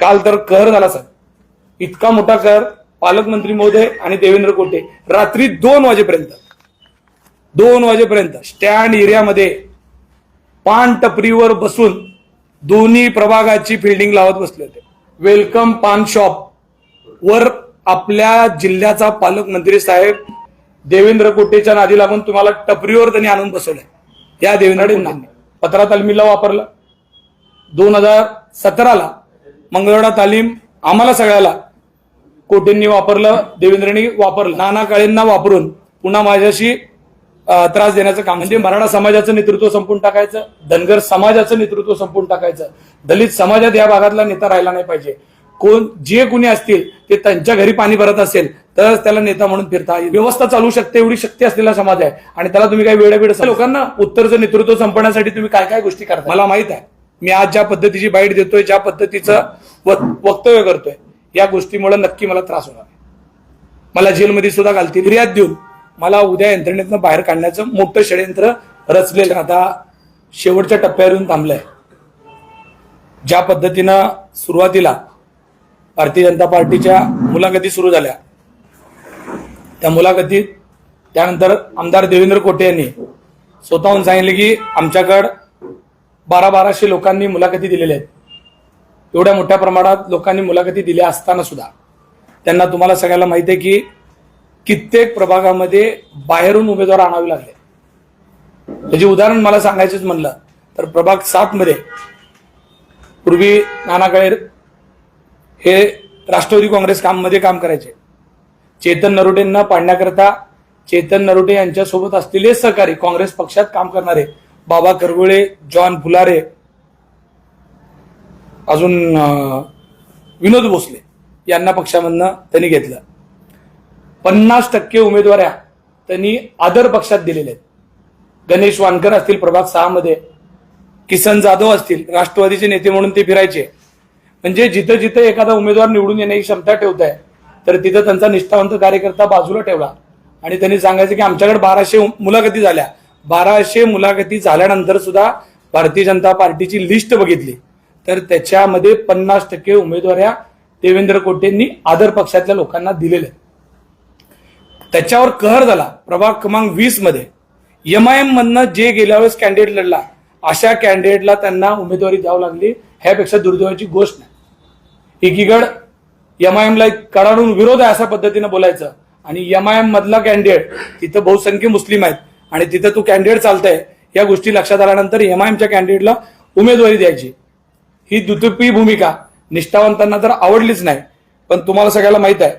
काल तर कहर झाला सर. इतका मोठा कहर पालकमंत्री महोदय आणि देवेंद्र कोटे रात्री दोन वाजेपर्यंत. दोन वाजेपर्यंत. स्टँड एरियामध्ये पान टपरीवर बसून दोन्ही प्रभागाची फिल्डिंग लावत बसले होते. वेलकम पान शॉप वर आपल्या जिल्ह्याचा पालकमंत्री साहेब देवेंद्र कोटेच्या नादी लागून तुम्हाला टपरीवर त्यांनी आणून बसवलंय. या देवेंद्र पत्रा तालमीला वापरलं. दोन हजार सतराला मंगळवेढा तालीम आम्हाला सगळ्याला. कोटींनी वापरलं देवेंद्रनी वापरलं नाना काळेंना वापरून पुन्हा माझ्याशी त्रास देण्याचं काम म्हणजे मराठा समाजाचं नेतृत्व संपून टाकायचं धनगर समाजाचं नेतृत्व संपून टाकायचं. दलित समाजात या भागातला नेता राहिला नाही पाहिजे. कोण जे कुणी असतील ते त्यांच्या घरी पाणी भरत असेल तरच त्याला नेता म्हणून फिरता व्यवस्था चालू शकते एवढी शक्ती असलेला समाज आहे. आणि त्याला तुम्ही काही वेळ वेळ लोकांना उत्तरचं नेतृत्व संपवण्यासाठी तुम्ही काय काय गोष्टी करता? मला माहीत आहे. मी आज ज्या पद्धतीची बाईट देतोय ज्या पद्धतीचं व- वक्तव्य करतोय या गोष्टीमुळे नक्की मला त्रास होणार आहे. मला जेलमध्ये सुद्धा घालतील फिर्याद देऊन मला उद्या यंत्रणेतनं बाहेर काढण्याचं मोठं षडयंत्र रचलेलं आता शेवटच्या टप्प्यावर येऊन थांबलंय ज्या पद्धतीनं सुरुवातीला भारतीय जनता पार्टीच्या मुलाखती सुरू झाल्या त्या मुलाखतीत त्यानंतर आमदार देवेंद्र कोटे यांनी स्वतःहून सांगितले की आमच्याकडं बारा बाराशे लोकांनी मुलाखती दिलेल्या आहेत. एवढ्या मोठ्या प्रमाणात लोकांनी मुलाखती दिल्या असताना सुद्धा. त्यांना तुम्हाला सगळ्याला माहिती आहे की कित्येक प्रभागामध्ये बाहेरून उमेदवार आणावे लागले. त्याचे उदाहरण मला सांगायचंच म्हणलं तर प्रभाग सात मध्ये पूर्वी नाना काळे हे राष्ट्रवादी काँग्रेस काममध्ये काम करायचे. चेतन नरोटेंना पाडण्याकरता चेतन नरोटे यांच्यासोबत असलेले सहकारी काँग्रेस पक्षात काम करणारे बाबा करगुळे जॉन फुलारे अजून विनोद भोसले यांना पक्षामधनं त्यांनी घेतलं. पन्नास टक्के उमेदवाऱ्या त्यांनी आदर पक्षात दिलेल्या आहेत. गणेश वानकर असतील प्रभाग सहा मध्ये. किसन जाधव असतील राष्ट्रवादीचे नेते म्हणून ते फिरायचे. म्हणजे जिथं जिथं एखादा उमेदवार निवडून येण्याची क्षमता ठेवताय तर तिथं त्यांचा निष्ठावंत कार्यकर्ता बाजूला ठेवला. आणि त्यांनी सांगायचं की आमच्याकडे बाराशे मुलाखती झाल्या. बाराशे मुलाखती झाल्यानंतर सुद्धा भारतीय जनता पार्टीची लिस्ट बघितली. तर त्याच्यामध्ये पन्नास टक्के उमेदवाऱ्या देवेंद्र कोटेंनी आदर पक्षातल्या लोकांना दिलेल्या त्याच्यावर कहर झाला. प्रभाग क्रमांक वीसमध्ये. यम आय एम मधनं जे गेल्या वेळेस कॅन्डिडेट लढला अशा कॅन्डिडेटला त्यांना उमेदवारी द्यावी लागली. ह्यापेक्षा दुर्दैवाची गोष्ट नाही. एकीकडे एमआयएमला कडाडून विरोध आहे अशा पद्धतीनं बोलायचं. आणि यम आय एम मधला कॅन्डिडेट तिथं बहुसंख्य मुस्लिम आहेत. आणि तिथं तू कॅन्डिडेट चालतंय या गोष्टी लक्षात आल्यानंतर एमआयएमच्या कॅन्डिडेटला उमेदवारी द्यायची. ही दुतपी भूमिका निष्ठावंतांना तर आवडलीच नाही पण तुम्हाला सगळ्याला माहीत आहे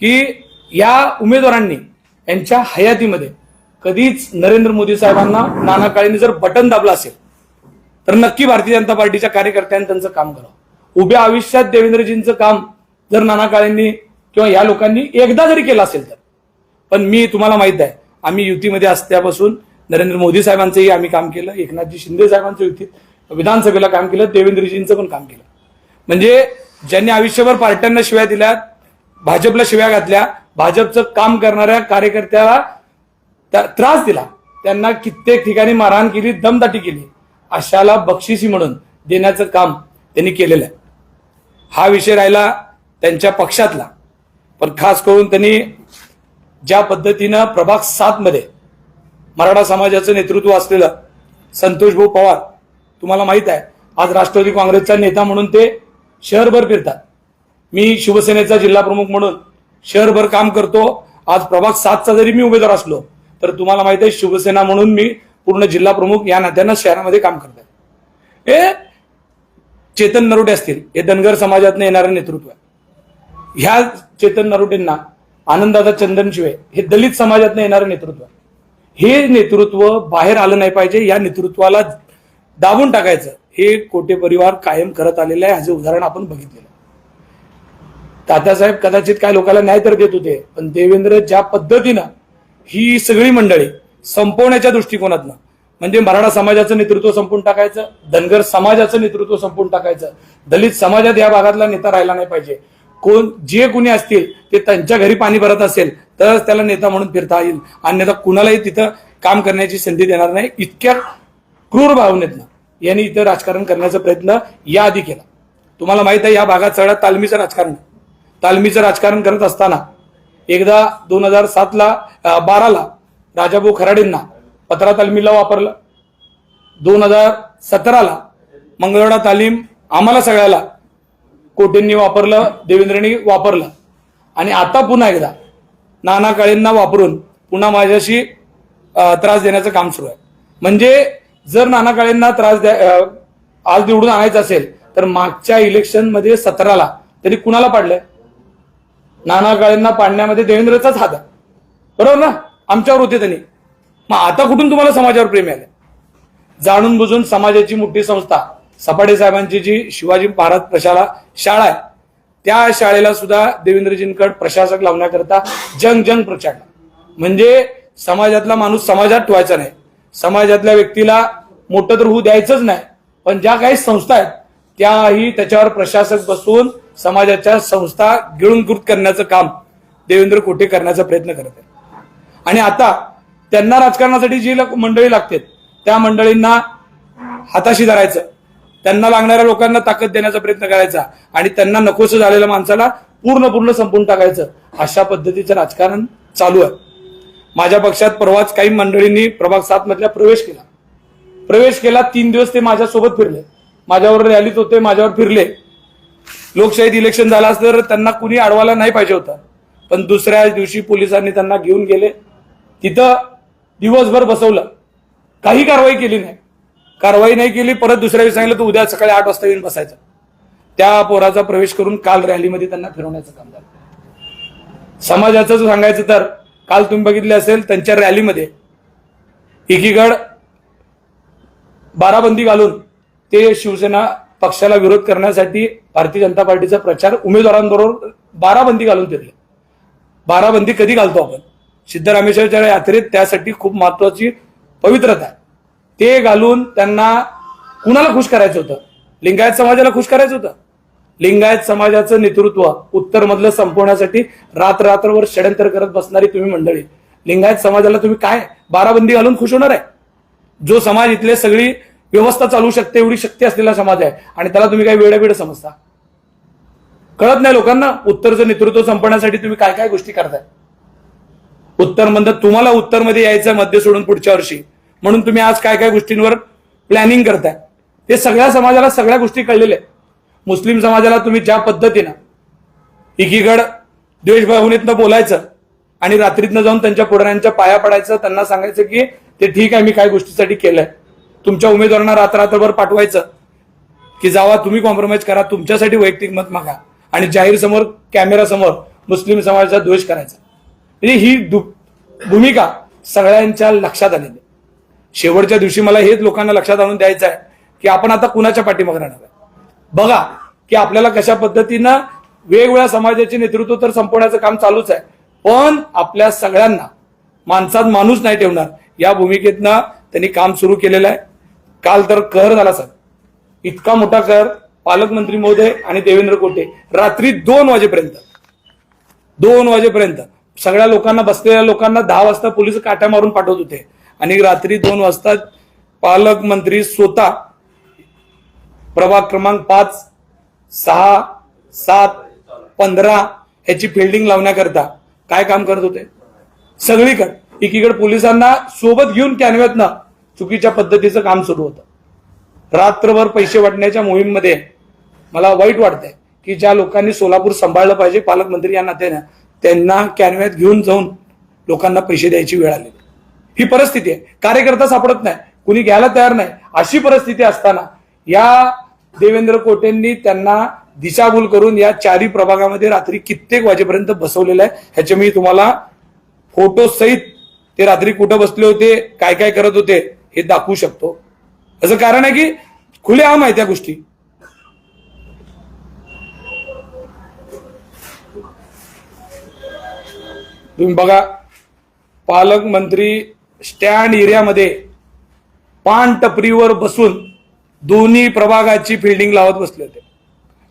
की या उमेदवारांनी यांच्या हयातीमध्ये कधीच नरेंद्र मोदी साहेबांना नाना काळेंनी जर बटन दाबलं असेल तर नक्की भारतीय जनता पार्टीच्या कार्यकर्त्यांनी त्यांचं काम करावं. उभ्या आयुष्यात देवेंद्रजींचं काम जर नाना काळेंनी किंवा या लोकांनी एकदा जरी केलं असेल तर. पण मी तुम्हाला माहीत आहे आम्ही युतीमध्ये असल्यापासून नरेंद्र मोदी साहेबांचंही आम्ही काम केलं एकनाथजी शिंदे साहेबांचं युतीत विधानसभेला काम केलं देवेंद्रजींचं पण काम केलं. म्हणजे ज्यांनी आयुष्यभर पार्ट्यांना शिव्या दिल्या भाजपला शिव्या घातल्या भाजपचं काम करणाऱ्या कार्यकर्त्याला त्या- त्रास दिला त्यांना कित्येक ठिकाणी मारहाण केली दमदाटी केली. अशाला बक्षिसी म्हणून देण्याचं काम त्यांनी केलेलं आहे. हा विषय राहिला त्यांच्या पक्षातला. पण खास करून त्यांनी ज्या पद्धतीनं प्रभाग सातमध्ये मराठा समाजाचं नेतृत्व असलेलं संतोष भाऊ पवार तुम्हाला माहीत आहे आज राष्ट्रवादी काँग्रेसचा नेता म्हणून ते शहरभर फिरतात. मी शिवसेनेचा जिल्हा प्रमुख म्हणून शहरभर काम करतो. आज प्रभाग सातचा जरी मी उमेदवार असलो तर तुम्हाला माहीत आहे शिवसेना म्हणून मी पूर्ण जिल्हा प्रमुख या नात्यानं शहरामध्ये काम करत आहे हे चेतन नरोटे असतील हे धनगर समाजातनं येणारं नेतृत्व आहे. ह्या चेतन नरोटेंना आनंददादा चंदनशिवे हे दलित समाजातनं येणारं नेतृत्व. हे नेतृत्व बाहेर आलं नाही पाहिजे या नेतृत्वाला दाबून टाकायचं. हे कोटे परिवार कायम करत आलेलं आहे ह्याचे उदाहरण आपण बघितलेलं तात्यासाहेब कदाचित काय लोकांना न्याय तर देत होते पण देवेंद्र ज्या पद्धतीनं ही सगळी मंडळी संपवण्याच्या दृष्टिकोनातनं म्हणजे मराठा समाजाचं नेतृत्व संपून टाकायचं धनगर समाजाचं नेतृत्व संपून टाकायचं दलित समाजात या भागातला नेता राहिला नाही पाहिजे कोण जे कुणी असतील ते त्यांच्या घरी पाणी भरत असेल तरच त्याला नेता म्हणून फिरता येईल. अन्यथा कुणालाही तिथं काम करण्याची संधी देणार नाही. इतक्या क्रूर भावनेतनं यांनी इथं राजकारण करण्याचा प्रयत्न याआधी केला. तुम्हाला माहीत आहे या भागात सगळ्यात तालमीचं राजकारण तालमीचं राजकारण करत असताना एकदा दोन हजार सातला बाराला राजाभाऊ खराडेंना पत्रा तालमीला वापरलं. दोन हजार सतराला मंगळवेढा तालीम आम्हाला सगळ्याला कोटेंनी वापरलं देवेंद्रनी वापरलं. आणि आता पुन्हा एकदा नाना काळेंना वापरून पुन्हा माझ्याशी त्रास देण्याचं काम सुरू आहे. म्हणजे जर नाना काळेंना त्रास द्या आज निवडून आणायचं असेल तर मागच्या इलेक्शनमध्ये सतराला त्यांनी कुणाला पाडलंय? नाना काळेंना पाडण्यामध्ये देवेंद्रचाच हात बरोबर ना? आमच्यावर होते त्यांनी. मग आता कुठून तुम्हाला समाजावर प्रेम आलं जाणून बुजून समाजाची मोठी संस्था सपाटे साहेबांची जी शिवाजी महाराज प्रशाला शाळा आहे त्या शाळेला सुद्धा देवेंद्रजींकड प्रशासक लावण्याकरता जंग जंग प्रचारला म्हणजे समाजातला माणूस समाजात ठेवायचा नाही. समाजातल्या व्यक्तीला मोठं तर होऊ द्यायचंच नाही पण ज्या काही संस्था आहेत त्याही त्याच्यावर प्रशासक बसून समाजाच्या संस्था गिळूनकृत करण्याचं काम देवेंद्र कोटे करण्याचा प्रयत्न करत आहे आणि आता त्यांना राजकारणासाठी जी मंडळी लागतात त्या मंडळींना हाताशी धरायचं. त्यांना लागणाऱ्या लोकांना ताकद देण्याचा प्रयत्न करायचा आणि त्यांना नकोसं झालेल्या माणसाला पूर्ण पूर्ण संपून टाकायचं अशा पद्धतीचं राजकारण चालू आहे. माझ्या पक्षात परवाच काही मंडळींनी प्रभाग सात मधल्या प्रवेश केला. प्रवेश केला तीन दिवस ते माझ्यासोबत फिरले. माझ्यावर रॅलीत होते माझ्यावर फिरले. लोकशाहीत इलेक्शन झालं असतं तर त्यांना कुणी अडवायला नाही पाहिजे होतं. पण दुसऱ्या दिवशी पोलिसांनी त्यांना घेऊन गेले. तिथं दिवसभर बसवलं. काही कारवाई केली नाही. कारवाई नाही केली परत दुसऱ्या दिवशी सांगितलं तू उद्या सकाळी आठ वाजता येऊन बसायचं. त्या पोराचा प्रवेश करून काल रॅलीमध्ये त्यांना फिरवण्याचं काम झालं. समाजाचं जर सांगायचं तर काल तुम्ही बघितले असेल त्यांच्या रॅलीमध्ये एकीकड बाराबंदी घालून ते शिवसेना पक्षाला विरोध करण्यासाठी भारतीय जनता पार्टीचा प्रचार उमेदवारांबरोबर बाराबंदी घालून फिरले. बाराबंदी कधी घालतो आपण? सिद्धरामेश्वरच्या यात्रेत त्यासाठी खूप महत्वाची पवित्रता आहे. ते घालून त्यांना कुणाला खुश करायचं होतं? लिंगायत समाजाला खुश करायचं होतं? लिंगायत समाजाचं नेतृत्व उत्तर मधलं संपवण्यासाठी रात्र रात्रभर षडयंत्र करत बसणारी तुम्ही मंडळी. लिंगायत समाजाला तुम्ही काय बाराबंदी घालून खुश होणार आहे? जो समाज इथले सगळी व्यवस्था चालू शकते एवढी शक्ती असलेला समाज आहे आणि त्याला तुम्ही काय वेळ समजता? कळत नाही लोकांना उत्तरचं नेतृत्व संपवण्यासाठी तुम्ही काय काय गोष्टी करताय? उत्तर म्हणतात तुम्हाला उत्तरमध्ये यायचं मध्य सोडून पुढच्या वर्षी. म्हणून तुम्ही आज काय काय गोष्टींवर प्लॅनिंग करताय. ते सगळ्या समाजाला सगळ्या गोष्टी कळलेल्या आहेत. मुस्लिम समाजाला तुम्ही ज्या पद्धतीनं एकीकड द्वेषभावनेतनं बोलायचं आणि रात्रीतनं जाऊन त्यांच्या पुढाऱ्यांच्या पाया पडायचं त्यांना सांगायचं की ते ठीक आहे मी काय गोष्टीसाठी केलंय. तुमच्या उमेदवारांना रात्ररात्रभर पाठवायचं की जावा तुम्ही कॉम्प्रोमाइज करा तुमच्यासाठी वैयक्तिक मत मागा आणि जाहीर समोर कॅमेरा समोर मुस्लिम समाजाचा द्वेष करायचा. म्हणजे ही दु- भूमिका सगळ्यांच्या लक्षात आलेली शेवटच्या दिवशी मला हेच लोकांना लक्षात आणून द्यायचं आहे की आपण आता कुणाच्या पाठीमागे राहणार आहे? बघा की आपल्याला कशा पद्धतीनं वेगवेगळ्या समाजाचे नेतृत्व तर संपवण्याचं काम चालूच आहे. पण आपल्या सगळ्यांना माणसात माणूस नाही ठेवणार या भूमिकेतनं त्यांनी काम सुरू केलेलं आहे. काल तर कहर झाला सर. इतका मोठा कर पालकमंत्री महोदय आणि देवेंद्र कोटे. रात्री दोन वाजेपर्यंत दोन वाजेपर्यंत सगळ्या लोकांना बसलेल्या लोकांना दहा वाजता पोलीस काट्या मारून पाठवत होते. आणि रात्री दोन वाजता पालकमंत्री स्वतः प्रभाग क्रमांक पाच सहा सात पंधरा ह्याची फिल्डिंग लावण्याकरता काय काम करत होते? सगळीकडे. एकीकडे पोलिसांना सोबत घेऊन कॅनव्यातनं चुकीच्या पद्धतीचं काम सुरू होतं. रात्रभर पैसे वाटण्याच्या मोहीममध्ये मला वाईट वाटतंय की ज्या लोकांनी सोलापूर सांभाळलं पाहिजे पालकमंत्री या नात्यानं त्यांना कॅनव्यात घेऊन जाऊन लोकांना पैसे द्यायची वेळ आली. ही परिस्थिती आहे. कार्यकर्ता सापडत नाही. कुणी घ्यायला तयार नाही. अशी परिस्थिती असताना या देवेंद्र कोटेंनी त्यांना दिशाभूल करून या चारी प्रभागामध्ये रात्री कित्येक वाजेपर्यंत बसवलेलं आहे. ह्याचे मी तुम्हाला फोटो सहित ते रात्री कुठं बसले होते काय काय करत होते हे दाखवू शकतो. असं कारण आहे की खुले आम आहे त्या गोष्टी. तुम्ही बघा पालकमंत्री स्टँड एरियामध्ये पान टपरीवर बसून दोन्ही प्रभागाची फिल्डिंग लावत बसले होते.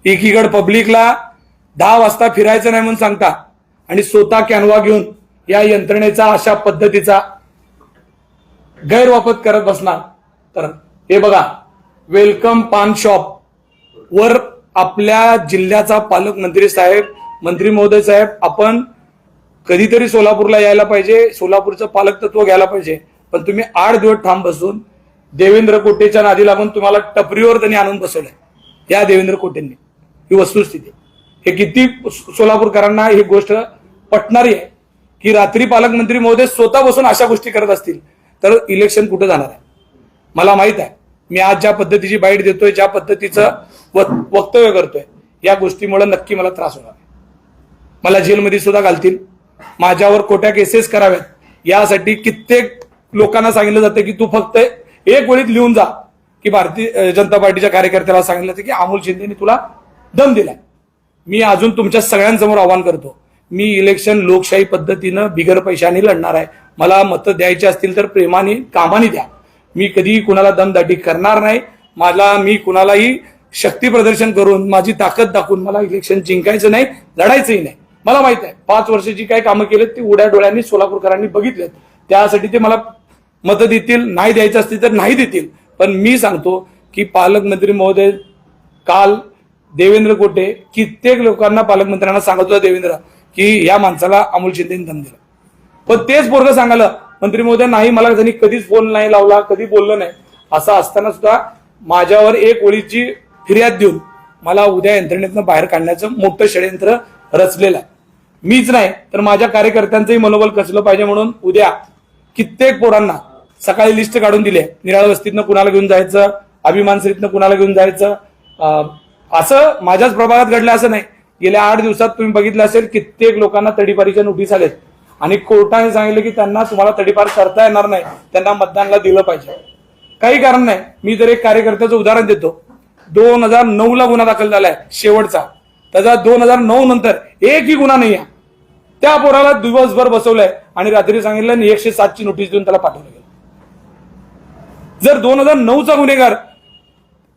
एकीकडे पब्लिकला दहा वाजता फिरायचं नाही म्हणून सांगता आणि स्वतः कॅनवा घेऊन या यंत्रणेचा अशा पद्धतीचा गैरवापर करत बसणार. तर हे बघा वेलकम पान शॉप वर आपल्या जिल्ह्याचा पालकमंत्री साहेब मंत्री महोदय साहेब आपण कधीतरी सोलापूरला यायला पाहिजे सोलापूरचं पालक तत्व घ्यायला पाहिजे. पण तुम्ही आठ दिवस ठाम बसून देवेंद्र कोटेच्या नादी लागून तुम्हाला टपरीवर त्यांनी आणून बसवलंय. या देवेंद्र कोटेंनी. ही वस्तुस्थिती. हे किती सोलापूरकरांना ही गोष्ट पटणारी आहे की रात्री पालकमंत्री महोदय स्वतः बसून अशा गोष्टी करत असतील तर इलेक्शन कुठं जाणार आहे? मला माहीत आहे मी आज ज्या पद्धतीची बाईट देतोय ज्या पद्धतीचं वक्तव्य करतोय या गोष्टीमुळे नक्की मला त्रास होणार आहे. मला जेलमध्ये सुद्धा घालतील. माझ्यावर खोट्या केसेस कराव्यात. यासाठी कित्येक लोकांना सांगितलं जातं की तू फक्त एक वेळीत लिहून जा. की भारतीय जनता पार्टीच्या कार्यकर्त्याला सांगितलं जातं की अमोल शिंदेने तुला दम दिलाय. मी अजून तुमच्या सगळ्यांसमोर आव्हान करतो. मी इलेक्शन लोकशाही पद्धतीनं बिगर पैशाने लढणार आहे. मला मतं द्यायची असतील तर प्रेमाने कामाने द्या. मी कधीही कुणाला दमदाटी करणार नाही. मला मी कुणालाही शक्ती प्रदर्शन करून माझी ताकद दाखवून मला इलेक्शन जिंकायचं नाही लढायचंही नाही. मला माहीत आहे. पाच वर्षाची काय कामं केलेत ती उड्या डोळ्यांनी सोलापूरकरांनी बघितलेत. त्यासाठी ते मला मतं देतील नाही द्यायचं असतील तर नाही देतील. पण मी सांगतो की पालकमंत्री महोदय काल देवेंद्र कोटे कित्येक लोकांना पालकमंत्र्यांना सांगत होता देवेंद्र की या माणसाला अमोल शिंदेने दम दिला. पण तेच पोरग सांगायला मंत्री महोदय नाही मला त्यांनी कधीच फोन नाही लावला कधी बोललं नाही. असं असताना सुद्धा माझ्यावर एक ओळीची फिर्याद देऊन मला उद्या यंत्रणेतनं बाहेर काढण्याचं मोठं षडयंत्र रचलेलं आहे. मीच नाही तर माझ्या कार्यकर्त्यांचंही मनोबल कसलं पाहिजे म्हणून उद्या कित्येक पोरांना सकाळी लिस्ट काढून दिली आहे. निराळ वस्तीतनं कुणाला घेऊन जायचं अभिमानश्रीतनं कुणाला घेऊन जायचं अं, असं माझ्याच प्रभागात घडलं असं नाही. गेल्या आठ दिवसात तुम्ही बघितलं असेल कित्येक लोकांना तडीपारीच्या नोटीस आलेत. आणि कोर्टाने सांगितलं की त्यांना तुम्हाला तडीपार करता येणार नाही त्यांना मतदानला दिलं पाहिजे. काही कारण नाही. मी जर एक कार्यकर्त्याचं उदाहरण देतो. दोन हजार नऊ ला गुन्हा दाखल झालाय शेवटचा. त्याचा दोन हजार नऊ नंतर एकही गुन्हा नाही आहे त्या पोराला दिवसभर बसवलंय आणि रात्री सांगितलं आणि एकशे सातची नोटीस देऊन त्याला पाठवलं गेलं. जर दोन हजार नऊचा गुन्हेगार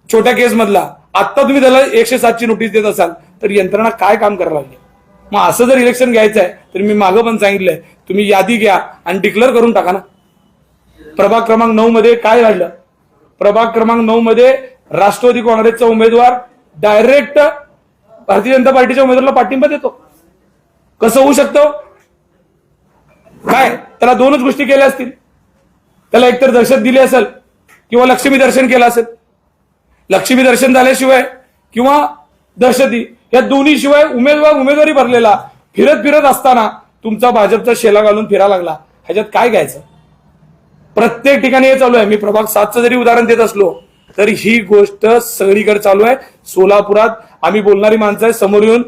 छोट्या केस मधला आता तुम्ही त्याला एकशे सातची नोटीस देत असाल तर यंत्रणा काय काम करायला लागली? मग असं जर इलेक्शन घ्यायचं आहे तर मी मागं पण सांगितलंय तुम्ही यादी घ्या आणि डिक्लेअर करून टाका ना. प्रभाग क्रमांक नऊ मध्ये काय घडलं? प्रभाग क्रमांक नऊ मध्ये राष्ट्रवादी काँग्रेसचा उमेदवार डायरेक्ट भारतीय जनता पार्टीच्या उमेदवाराला पाठिंबा देतो. कसं होऊ शकतं? काय? त्याला दोनच गोष्टी केल्या असतील. त्याला एकतर दर्शन दिली असेल किंवा लक्ष्मी दर्शन केलं असेल. लक्ष्मी दर्शन झाल्याशिवाय किंवा दहशती या दोन्ही शिवाय उमेदवार उमेदवारी भरलेला फिरत फिरत असताना तुमचा भाजपचा शेला घालून फिरा लागला. ह्याच्यात काय घ्यायचं? प्रत्येक ठिकाणी हे चालू आहे. मी प्रभाग सातचं जरी उदाहरण देत असलो तरी ही गोष्ट सगळीकडे चालू आहे. सोलापुरात आम्ही बोलणारी माणसं आहे समोर येऊन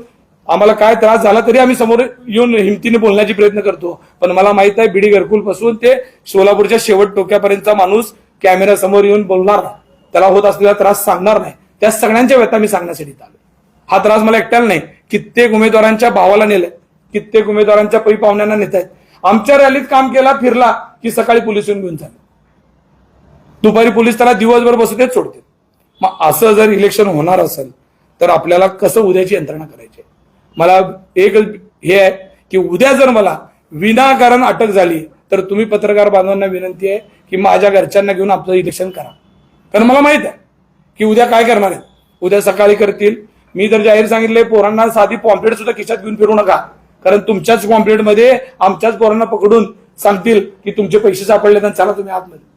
आम्हाला काय त्रास झाला तरी आम्ही समोर येऊन हिमतीने बोलण्याची प्रयत्न करतो. पण मला माहीत आहे बिडी घरकुलपासून ते सोलापूरच्या शेवट टोक्यापर्यंतचा माणूस कॅमेरा समोर येऊन बोलणार नाही. त्याला होत असलेला त्रास सांगणार नाही. त्या सगळ्यांच्या व्यथा मी सांगण्यासाठी आलो हा त्रास मला एकट्याला नाही. कित्येक उमेदवारांच्या भावाला नेलंय. कित्येक उमेदवारांच्या पै पाहुण्यांना नेत आहेत आमच्या रॅलीत काम केला फिरला की सकाळी पोलीस येऊन घेऊन झाले. दुपारी पोलीस त्याला दिवसभर बसू देत सोडते मग असं जर इलेक्शन होणार असेल तर आपल्याला कसं उद्याची यंत्रणा करायची? मला एक हे आहे की उद्या जर मला विनाकारण अटक झाली तर तुम्ही पत्रकार बांधवांना विनंती आहे की माझ्या घरच्यांना घेऊन आपलं इलेक्शन करा. कारण मला माहीत आहे की उद्या काय करणार आहेत. उद्या सकाळी करतील. मी तर जाहीर सांगितलंय पोरांना साधी पॉम्पलेट सुद्धा खिशात घेऊन फिरू नका. कारण तुमच्याच पॉम्पलेटमध्ये आमच्याच पोरांना पकडून सांगतील की तुमचे पैसे सापडले तर चला तुम्ही आतमध्ये.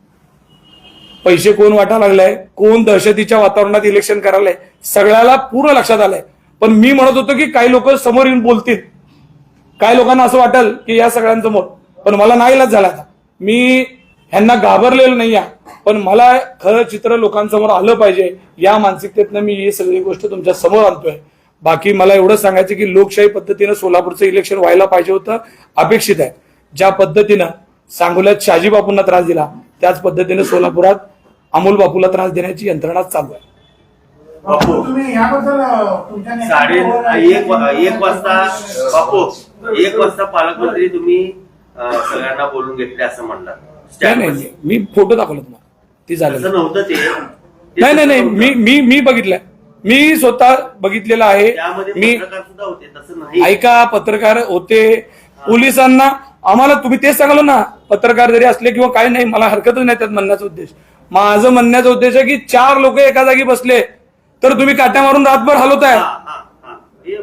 पैसे कोण वाटा लागलाय? कोण दहशतीच्या वातावरणात इलेक्शन करायलाय? सगळ्याला पूर्ण लक्षात आलंय. पण मी म्हणत होतो की काही लोक समोर येऊन बोलतील. काही लोकांना असं वाटेल की या सगळ्यांसमोर. पण मला नाही इलाज झाला आता. मी ह्यांना घाबरलेलं नाही आहे पण मला खरं चित्र लोकांसमोर आलं पाहिजे. या मानसिकतेतनं मी ही सगळी गोष्ट तुमच्यासमोर आणतोय. बाकी मला एवढं सांगायचं की लोकशाही पद्धतीनं सोलापूरचं इलेक्शन व्हायला पाहिजे होतं अपेक्षित आहे. ज्या पद्धतीनं सांगोल्यात शाजी बापूंना त्रास दिला त्याच पद्धतीनं सोलापुरात अमोल बापूला त्रास देण्याची यंत्रणा चालू आहे. बापू. तुम्ही याबद्दल अ, तुमच्या साडे नेत्यांबरोबर एक एक वाजता बापू एक वाजता पालकमंत्री तुम्ही अं, सगळ्यांना बोलून घेतले असं म्हणलात नाही. मी फोटो दाखवला तुम्हाला. ती झाली. नव्हतं ते. ते नाही नाही नाही तसं मी नव्हतं. मी मी बघितलंय मी स्वतः बघितलेलं आहे. त्यामध्ये मी पत्रकार सुद्धा होते तसं नाही. ऐका पत्रकार होते. पोलिसांना आम्हाला तुम्ही तेच सांगलो ना पत्रकार जरी असले किंवा काही नाही मला हरकतच नाही त्यात म्हणण्याचा उद्देश. माझं म्हणण्याचा उद्देश आहे की चार लोक एका जागी बसले. तर तुम्ही काट्या मारून रातभर हलवताय. हा, हा, हा. हे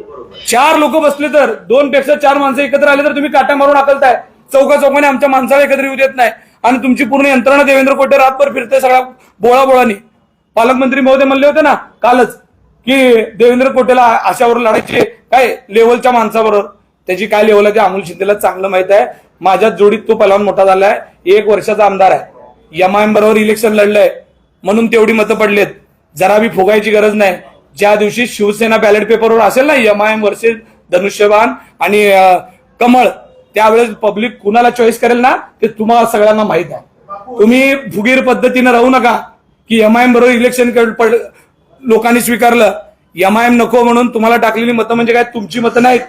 चार लोक बसले तर दोन पेक्षा चार माणसं एकत्र आले तर तुम्ही काट्या मारून हाकलताय. चौका चौकाने आमच्या माणसाला एकत्र येऊ देत नाही. आणि तुमची पूर्ण यंत्रणा देवेंद्र कोटे रातभर फिरते सगळ्या बोळा बोळानी. पालकमंत्री महोदय म्हणले होते ना कालच की देवेंद्र कोटेला आशावर लढायचे काय लेवलच्या माणसाबरोबर. त्याची काय लेवल आहे ते अमोल शिंदेला चांगलं माहीत आहे. माझ्या जोडीत तो पलवान मोठा झालाय. एक वर्षाचा आमदार आहे. एमआयएम बरोबर इलेक्शन लढलंय. म्हणून तेवढी मतं पडलेत. जरा बी फुगायची गरज नाही. ज्या दिवशी शिवसेना बॅलेट पेपरवर असेल ना यम आय एम वर्सेस धनुष्यबाण आणि कमळ त्यावेळेस पब्लिक कुणाला चॉईस करेल ना ते तुम्हाला सगळ्यांना माहीत आहे. तुम्ही फुगीर पद्धतीनं राहू नका की एम आय एम बरोबर इलेक्शन पड लोकांनी स्वीकारलं. यम आय एम नको म्हणून तुम्हाला टाकलेली मतं म्हणजे काय? तुमची मतं नाहीत.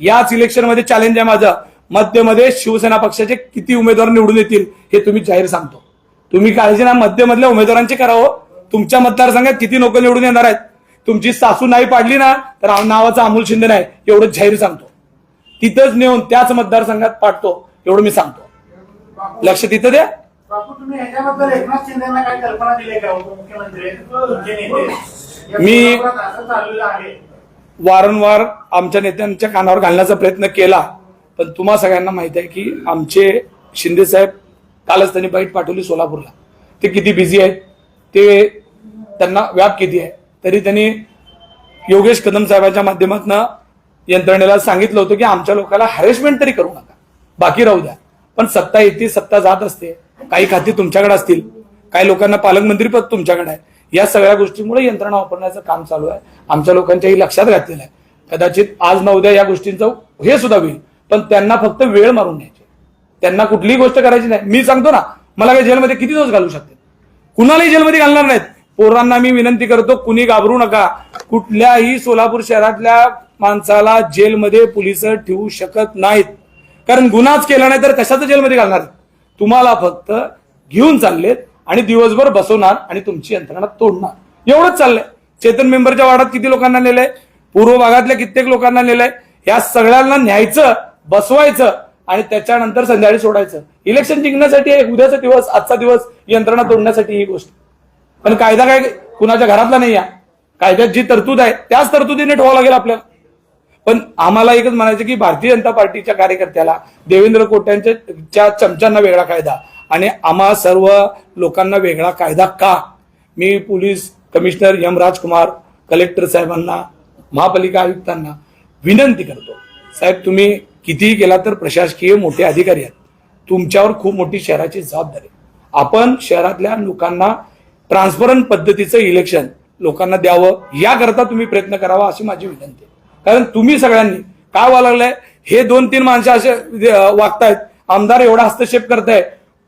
याच इलेक्शनमध्ये चॅलेंज आहे माझं. मध्यमध्ये शिवसेना पक्षाचे किती उमेदवार निवडून येतील हे तुम्ही जाहीर सांगतो. तुम्ही काळजी ना मध्यमधल्या उमेदवारांची करावं. तुमच्या मतदारसंघात किती लोक निवडून येणार आहेत? तुमची सासू नाही पाडली ना तर नावाचा अमोल शिंदे नाही. एवढं जाहीर सांगतो. तिथंच नेऊन त्याच मतदारसंघात पाडतो एवढं मी सांगतो. लक्ष तिथं द्या. मी- वारंवार आमच्या नेत्यांच्या कानावर घालण्याचा प्रयत्न केला. पण तुम्हा सगळ्यांना माहीत आहे की आमचे शिंदे साहेब कालच त्यांनी बाईट पाठवली सोलापूरला. ते किती बिझी आहेत? ते त्यांना व्याप किती आहे. तरी त्यांनी योगेश कदम साहेबांच्या माध्यमातून यंत्रणेला सांगितलं होतं की आमच्या लोकांना हॅरेसमेंट तरी करू नका. बाकी राहू द्या. पण सत्ता येते सत्ता जात असते. काही खाती तुमच्याकडे असतील. काही लोकांना पालकमंत्रीपद तुमच्याकडे आहे. या सगळ्या गोष्टीमुळे यंत्रणा वापरण्याचं काम चालू आहे. आमच्या लोकांच्याही लक्षात घातलेलं आहे. कदाचित आज न उद्या या गोष्टींचं हे सुद्धा होईल. पण त्यांना फक्त वेळ मारून द्यायची त्यांना कुठलीही गोष्ट करायची नाही. मी सांगतो ना मला काय जेलमध्ये किती दिवस घालू शकते? कुणालाही जेलमध्ये घालणार नाहीत. पोरांना मी विनंती करतो कुणी घाबरू नका. कुठल्याही सोलापूर शहरातल्या माणसाला जेलमध्ये पोलीस ठेवू शकत नाहीत. कारण गुन्हाच केला नाही तर कशाचं जेलमध्ये घालणार? तुम्हाला फक्त घेऊन चाललेत आणि दिवसभर बसवणार आणि तुमची यंत्रणा तोडणार. एवढंच चाललंय. चेतन मेंबरच्या वार्डात किती लोकांना नेलंय? पूर्व भागातल्या कित्येक लोकांना नेलंय? या सगळ्यांना न्यायचं बसवायचं. आणि त्याच्यानंतर संध्याकाळी सोडायचं. इलेक्शन जिंकण्यासाठी आहे उद्याचा दिवस आजचा दिवस यंत्रणा तोडण्यासाठी ही गोष्ट. पण कायदा काय कुणाच्या घरातला नाही या कायद्यात जी तरतूद आहे त्याच तरतुदीने ठेवावं लागेल आपल्याला. पण आम्हाला एकच म्हणायचं की भारतीय जनता पार्टीच्या कार्यकर्त्याला देवेंद्र कोट्यांच्या चमच्यांना वेगळा कायदा आणि आम्हा सर्व लोकांना वेगळा कायदा का? मी police commissioner M Rajkumar collector साहेबांना महापालिका आयुक्तांना विनंती करतो. साहेब तुम्ही कितीही केला तर प्रशासकीय मोठे अधिकारी आहेत. तुमच्यावर खूप मोठी शहराची जबाबदारी आपण शहरातल्या लोकांना ट्रान्सपरंट पद्धतीचं इलेक्शन लोकांना द्यावं याकरता तुम्ही प्रयत्न करावा अशी माझी विनंती आहे. कारण तुम्ही सगळ्यांनी काय व्हायला लागलंय? हे दोन तीन माणसं असे वागतायत. आमदार एवढा हस्तक्षेप करताय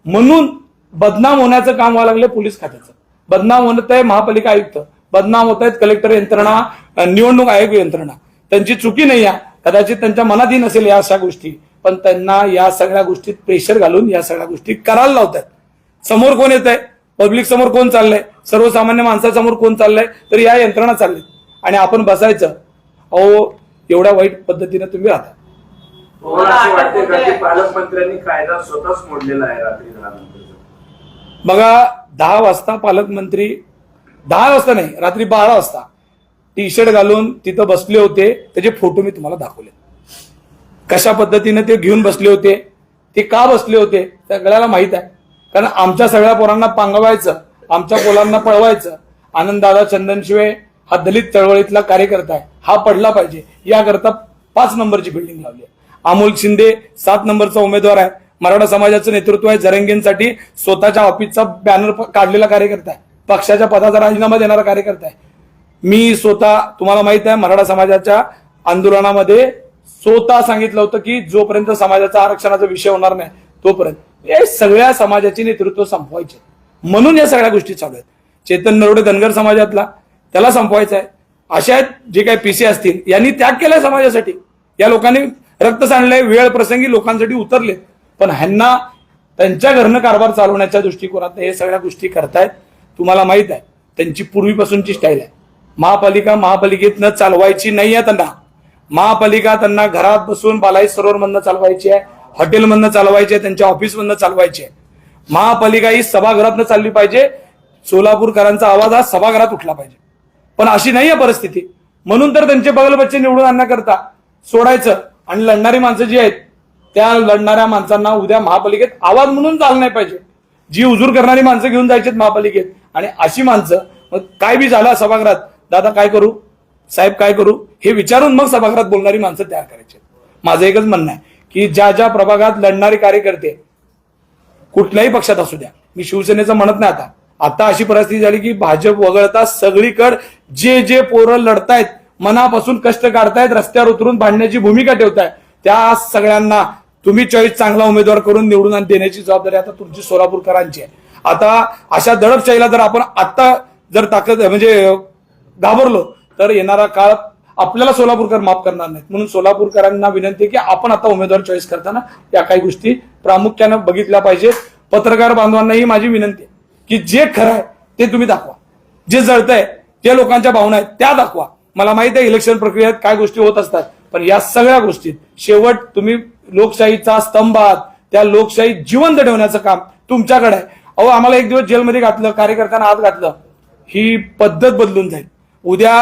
म्हणून बदनाम होण्याचं काम व्हायला लागलं पोलीस खात्याचं. बदनाम होत आहे महापालिका आयुक्त. बदनाम होत आहेत कलेक्टर यंत्रणा निवडणूक आयोग यंत्रणा. त्यांची चुकी नाही आहे. कदाचित त्यांच्या मनातही नसेल या अशा गोष्टी पण त्यांना या सगळ्या गोष्टीत प्रेशर घालून या सगळ्या गोष्टी करायला लावतात. समोर कोण येत आहे पब्लिक समोर कोण चाललंय? सर्वसामान्य माणसासमोर कोण चाललंय? तर या यंत्रणा चाललीत आणि आपण बसायचं अहो एवढ्या वाईट पद्धतीने तुम्ही राहता. पालकमंत्र्यांनी कायदा स्वतःच मोडलेला आहे रात्री बघा दहा वाजता पालकमंत्री दहा वाजता नाही रात्री बारा वाजता. टी शर्ट घालून तिथं बसले होते. त्याचे फोटो मी तुम्हाला दाखवले. कशा पद्धतीने ते घेऊन बसले होते? ते का बसले होते? सगळ्याला माहीत आहे. कारण आमच्या सगळ्या पोरांना पांगवायचं आमच्या पोलांना पळवायचं. आनंददादा चंदनशिवे हा दलित चळवळीतला कार्यकर्ता आहे. हा पडला पाहिजे. याकरता पाच नंबरची बिल्डिंग लावली आहे. अमोल शिंदे सात नंबरचा उमेदवार आहे. मराठा समाजाचं नेतृत्व आहे. जरंगींसाठी स्वतःच्या ऑफिसचा बॅनर काढलेला कार्यकर्ता आहे. पक्षाच्या पदाचा राजीनामा देणारा कार्यकर्ता आहे. मी स्वतः तुम्हाला माहीत आहे मराठा समाजाच्या आंदोलनामध्ये स्वतः सांगितलं होतं की जोपर्यंत समाजाचा आरक्षणाचा विषय होणार नाही तोपर्यंत. हे सगळ्या समाजाचे नेतृत्व संपवायचे. म्हणून या सगळ्या गोष्टी चालू आहेत. चेतन नरोडे धनगर समाजातला त्याला संपवायचा आहे. अशा आहेत जे काही पीसी असतील यांनी त्याग केलाय समाजासाठी. या लोकांनी रक्त सांडलंय वेळ प्रसंगी लोकांसाठी उतरले. पण ह्यांना त्यांच्या घरनं कारभार चालवण्याच्या दृष्टिकोनात हे सगळ्या गोष्टी करतायत. तुम्हाला माहीत आहे त्यांची पूर्वीपासूनची स्टाईल आहे. महापालिका महापालिकेतनं चालवायची नाही आहे त्यांना. महापालिका त्यांना घरात बसून बालाई सरोवरमधनं चालवायची आहे हॉटेलमधनं चालवायची आहे त्यांच्या ऑफिसमधनं चालवायची आहे. महापालिका ही सभागृहातनं चालली पाहिजे. सोलापूरकरांचा आवाज हा सभागृहात उठला पाहिजे. पण अशी नाही आहे परिस्थिती. म्हणून तर त्यांचे बगल बच्चे निवडून आणण्याकरता सोडायचं आणि लढणारी माणसं जी आहेत त्या लढणाऱ्या माणसांना उद्या महापालिकेत आवाज म्हणून झालं नाही पाहिजे. जी उजूर करणारी माणसं घेऊन जायची महापालिकेत. आणि अशी माणसं मग काय बी झालं सभागृहात दादा काय करू? साहेब काय करू? हे विचारून मग सभागृहात बोलणारी माणसं तयार करायची माझं एकच म्हणणं आहे की ज्या ज्या प्रभागात लढणारे कार्यकर्ते कुठल्याही पक्षात असू द्या मी शिवसेनेचं म्हणत नाही आता. आता अशी परिस्थिती झाली की भाजप वगळता सगळीकड जे जे पोरं लढतायत मनापासून कष्ट काढतायत रस्त्यावर उतरून भांडण्याची भूमिका ठेवताय त्या सगळ्यांना तुम्ही चॉईस चांगला उमेदवार करून निवडून आणि देण्याची जबाबदारी आता तुमची सोलापूरकरांची आहे. आता अशा दडपशाहीला जर आपण आता जर ताकद म्हणजे घाबरलो तर येणारा काळ आपल्याला सोलापूरकर माफ करणार नाहीत. म्हणून सोलापूरकरांना विनंती आहे की आपण आता उमेदवार चॉईस करताना या काही गोष्टी प्रामुख्यानं बघितल्या पाहिजेत. पत्रकार बांधवांनाही माझी विनंती आहे की जे खरं आहे ते तुम्ही दाखवा. जे जळतंय जे लोकांच्या भावना आहेत त्या दाखवा. मला माहीत आहे इलेक्शन प्रक्रियेत काय गोष्टी होत असतात पण या सगळ्या गोष्टीत शेवट तुम्ही लोकशाहीचा स्तंभ आहात. त्या लोकशाही जिवंत ठेवण्याचं काम तुमच्याकडे आहे. अहो आम्हाला एक दिवस जेलमध्ये घातलं कार्यकर्त्यांना आत घातलं. ही पद्धत बदलून जाईल. उद्या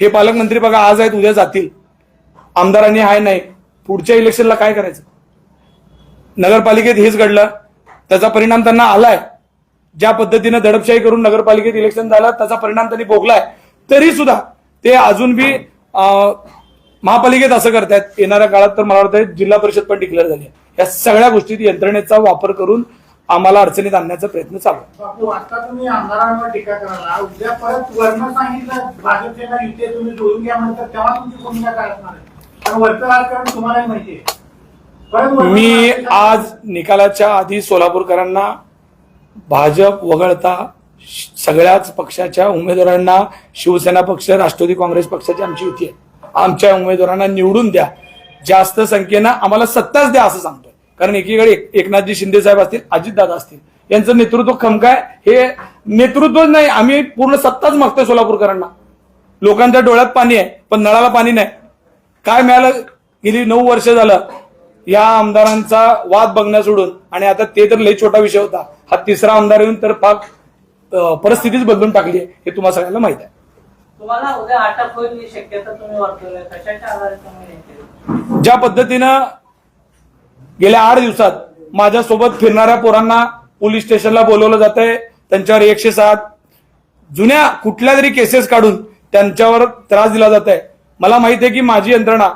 हे पालकमंत्री बघा आज आहेत उद्या जातील. आमदारांनी हाय नाही. पुढच्या इलेक्शनला काय करायचं? नगरपालिकेत हेच घडलं. त्याचा परिणाम त्यांना आलाय. ज्या पद्धतीनं दडपशाही करून नगरपालिकेत इलेक्शन झालं त्याचा परिणाम त्यांनी भोगलाय. तरी सुद्धा ते अजून बी महापालिकेत असं करतायत. येणाऱ्या काळात तर मला वाटतं जिल्हा परिषद पण डिक्लेअर झाली या सगळ्या गोष्टीत यंत्रणेचा वापर करून आम्हाला अडचणीत आणण्याचा प्रयत्न चालू आहे. बापू आता तुम्ही आमदारांवर टीका करायला उद्या परत वर्ण सांगितलं भाजपच्या युती तुम्ही जोडून घ्या म्हणतात तेव्हा तुमची भूमिका काय असणार आहे? कारण वरचं राजकारण तुम्हालाही माहिती आहे. परत वर्ण मी आज निकालाच्या आधी सोलापूरकरांना भाजप वगळता सगळ्याच पक्षाच्या उमेदवारांना शिवसेना पक्ष राष्ट्रवादी काँग्रेस पक्षाची आमची युती आहे. आमच्या उमेदवारांना निवडून द्या. जास्त संख्येनं आम्हाला सत्ताच द्या असं सांगतोय. कारण एकीकडे एक- एकनाथजी शिंदे साहेब असतील अजितदादा असतील यांचं नेतृत्व खमकाय हे नेतृत्वच नाही आम्ही पूर्ण सत्ताच मागतोय सोलापूरकरांना. लोकांच्या डोळ्यात पाणी आहे पण नळाला पाणी नाही. काय मिळालं? गेली नऊ वर्ष झालं. या आमदारांचा वाद बघण्या सोडून आणि आता ते तर लई छोटा विषय होता. हा तिसरा आमदार येऊन तर पाक परिस्थितीच बदलून टाकली आहे हे तुम्हाला सगळ्यांना माहीत आहे? ज्या पद्धतीनं गेल्या आठ दिवसात माझ्यासोबत फिरणाऱ्या पोरांना पोलीस स्टेशनला बोलवलं जात आहे त्यांच्यावर एकशे सात. जुन्या कुठल्या तरी केसेस काढून त्यांच्यावर त्रास दिला जात आहे मला माहीत आहे की माझी यंत्रणा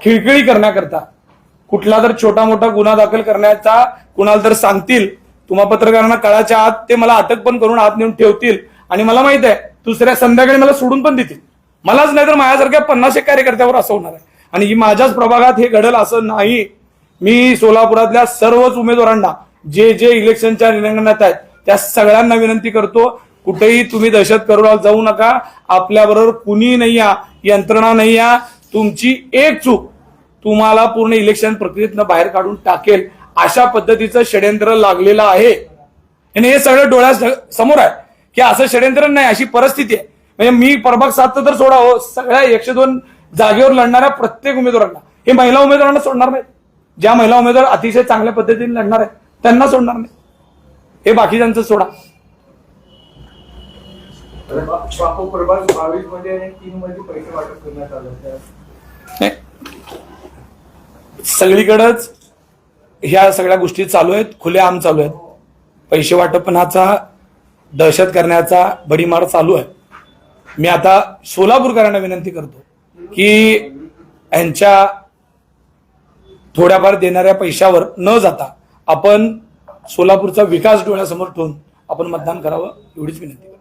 खिळखिळी करण्याकरता कुठला तर छोटा मोठा गुन्हा दाखल करण्याचा कुणाला तर सांगतील तुम्हा पत्रकारांना काळाच्या आत ते मला अटक पण करून आत नेऊन ठेवतील. आणि मला माहीत आहे दुसऱ्या संध्याकाळी मला सोडून पण देतील. मलाच नाही तर माझ्यासारख्या पन्नास एक कार्यकर्त्यावर असं होणार आहे. आणि ही माझ्याच प्रभागात हे घडल असं नाही. मी सोलापुरातल्या सर्वच उमेदवारांना जे जे इलेक्शनच्या रिंगणात आहेत त्या सगळ्यांना विनंती करतो कुठेही तुम्ही दहशत करू जाऊ नका आपल्याबरोबर कुणी नाही या यंत्रणा नाही या तुमची एक चूक तुम्हाला पूर्ण इलेक्शन प्रक्रियेतनं बाहेर काढून टाकेल अशा पद्धतीचं षड्यंत्र लागलेलं आहे. आणि हे सगळं डोळ्या समोर आहे की असं षडयंत्र नाही अशी परिस्थिती आहे. म्हणजे मी प्रभाग सात तर सोडा हो सगळ्या एकशे दोन जागेवर लढणाऱ्या प्रत्येक उमेदवारांना. हे महिला उमेदवारांना सोडणार नाही ज्या महिला उमेदवार अतिशय चांगल्या पद्धतीने लढणार आहेत त्यांना सोडणार नाही. हे बाकीच्यांचं सोडा. सगळीकडच ह्या सगळ्या गोष्टी चालू आहेत खुलेआम चालू आहेत. पैसे वाटपणाचा दहशत करण्याचा बडीमार चालू आहे. मी आता सोलापूरकरांना विनंती करतो की यांच्या थोड्याफार देणाऱ्या पैशावर न जाता आपण सोलापूरचा विकास डोळ्यासमोर ठेवून आपण मतदान करावं एवढीच विनंती.